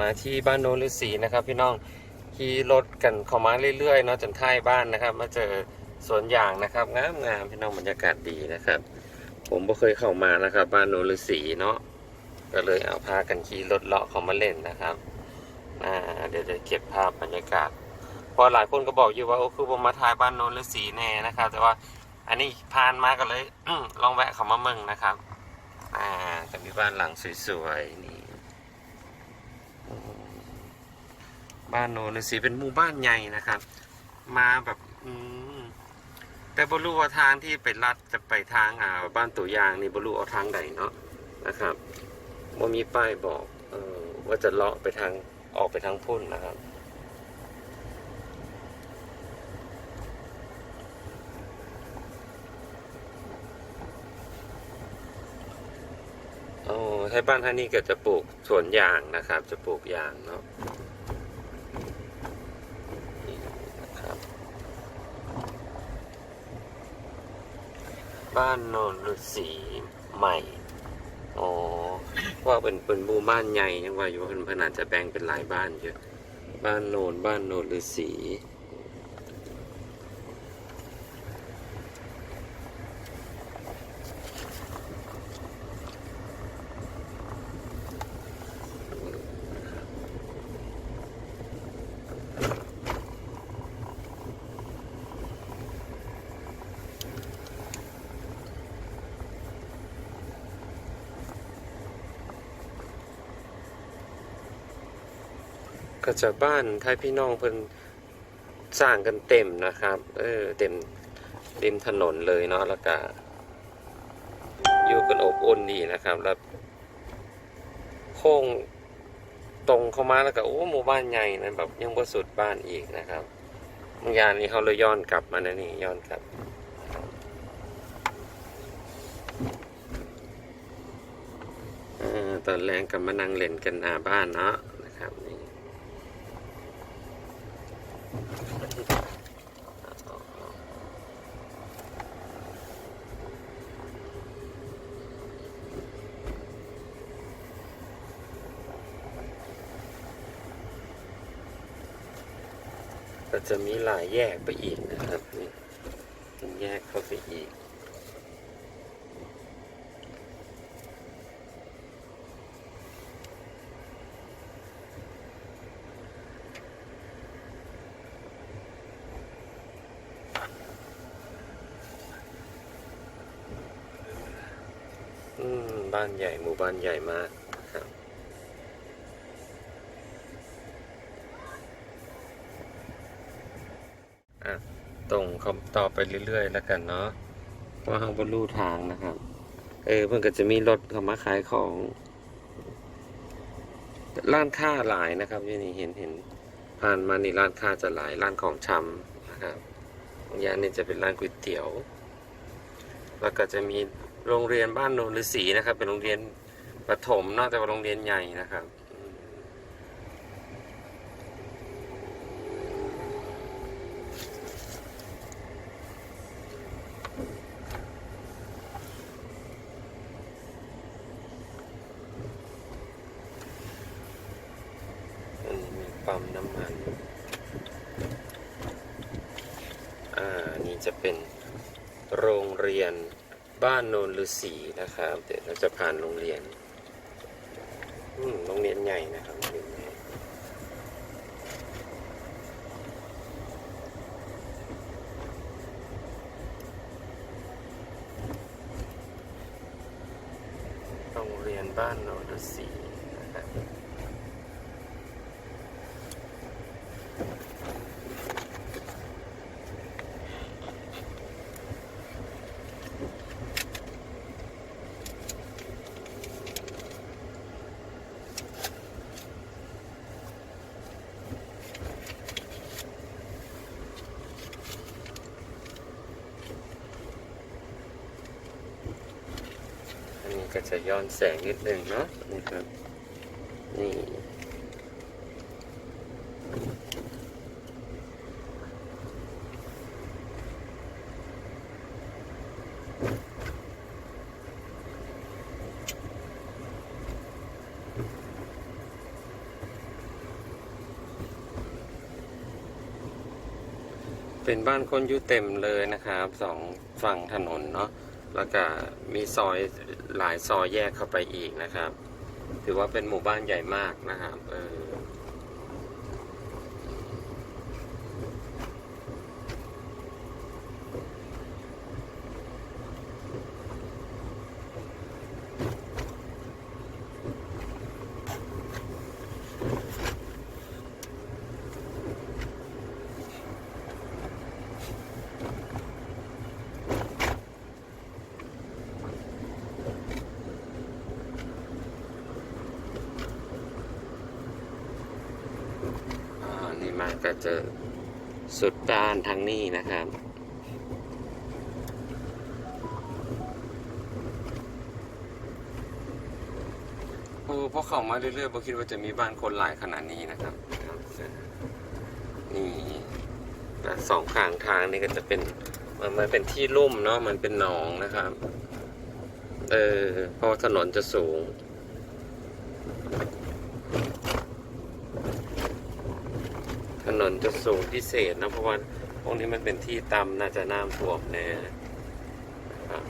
มาที่บ้านโนนฤาษีนะครับ พี่น้องขี่รถกันเข้ามาเรื่อยๆเนาะจนท้ายบ้านนะครับ มาเจอสวนยางนะครับงามงามๆพี่น้องบรรยากาศดีนะครับ ผมบ่เคยเข้ามานะครับ บ้านโนนฤาษีเนาะก็เลยเอาพากันขี่รถเลาะเข้ามาเล่นนะครับอ่าเดี๋ยวจะเก็บภาพบรรยากาศพอหลายคนก็บอกอยู่ว่าโอ้คือผมมาถ่ายบ้านโนนฤาษีแน่นะครับ แต่ว่าอันนี้ผ่านมาก็เลยลองแวะเข้ามาเมืองนะครับ อ่าจะมีบ้านหลังสวยๆนี่อืม บ้านโนนฤาษีเป็นหมู่บ้านใหญ่นะครับ มาแบบอืมแต่บรู้ว่าทางที่ไปลัดจะไปทางอ่าบ้านตัวยางนี่บรูเอาทางใดเนาะนะครับว่ามีป้ายบอกเออว่าจะเลาะไปทางออกไปทางพุ่นนะครับโอ้ให้บ้านท่านี่ก็จะปลูกสวนยางนะครับ จะปลูกยางเนาะนี่นะครับ บ้านโนนฤาษีใหม่ อ๋อว่าเป็นเป็นบูบ้านใหญ่ยังว่าอยู่ว่าเพิ่นเพิ่นอาจจะแบ่งเป็นหลายบ้านเยอะ บ้านโนนบ้านโนนฤาษี ก็จะบ้านไทยพี่น้องเพิ่นสร้างกันเต็มนะครับ เออเต็มริมถนนเลยเนาะแล้วก็อยู่กันอบอุ่นดีนะครับแล้วโค้งตรงเข้ามาแล้วก็โอ้หมู่บ้านใหญ่นะแบบยังบ่สุดบ้านอีกนะครับบางอย่างนี้เขาเลยย้อนกลับมานะนี่ย้อนกลับตอนแรงกับมานั่งเล่นกันหน้าบ้านเนาะนะครับนี่ ก็จะมีหลายแยกไปอีกนะครับนี่เป็นแยกเข้าไปอีก อืมบ้านใหญ่หมู่บ้านใหญ่มากครับอะตรงเขาต่อไปเรื่อยๆแล้วกันเนาะว่าห้างบรรลุทางนะครับ เออเพิ่นก็จะมีรถเข้ามาขายของร้านค้าหลายนะครับที่นี่เห็นเห็นผ่านมานี่ร้านค้าจะหลายร้านของชำนะครับอย่างนี่จะเป็นร้านก๋วยเตี๋ยว แล้วก็จะมี โรงเรียนบ้านโนนฤาษีนะครับ เป็นโรงเรียนประถมนอกจากโรงเรียนใหญ่นะครับอันนี้มีปั๊มน้ำมัน อ่า นี่จะเป็นโรงเรียน บ้านโนนฤาษีนะครับ เดี๋ยวเราจะผ่านโรงเรียนอืโรงเรียนใหญ่นะครับโรงเรียนโรงเรียนบ้านโนนฤาษีนะครับ ก็จะย้อนแสงนิดหนึ่งเนาะนี่ครับ นี่เป็นบ้านคนอยู่เต็มเลยนะครับสองฝั่งถนนเนาะ แล้วก็มีซอยหลายซอยแยกเข้าไปอีกนะครับ ถือว่าเป็นหมู่บ้านใหญ่มากนะครับเอออ่านี่ มาก็เจอสุดด้านทางนี้นะครับโอ้พอเข้ามาเรื่อยๆผมคิดว่าจะมีบ้านคนหลายขนาดนี้นะครับ นี่สองข้างทางนี่ก็จะเป็นมันมันเป็นที่ลุ่มเนาะมันเป็นหนองนะครับ เออเพราะถนนจะสูง ถนนจะสูงพิเศษนะเพราะว่าตรงนี้มันเป็นที่ต่ำน่าจะน้ำท่วมแน่ครับ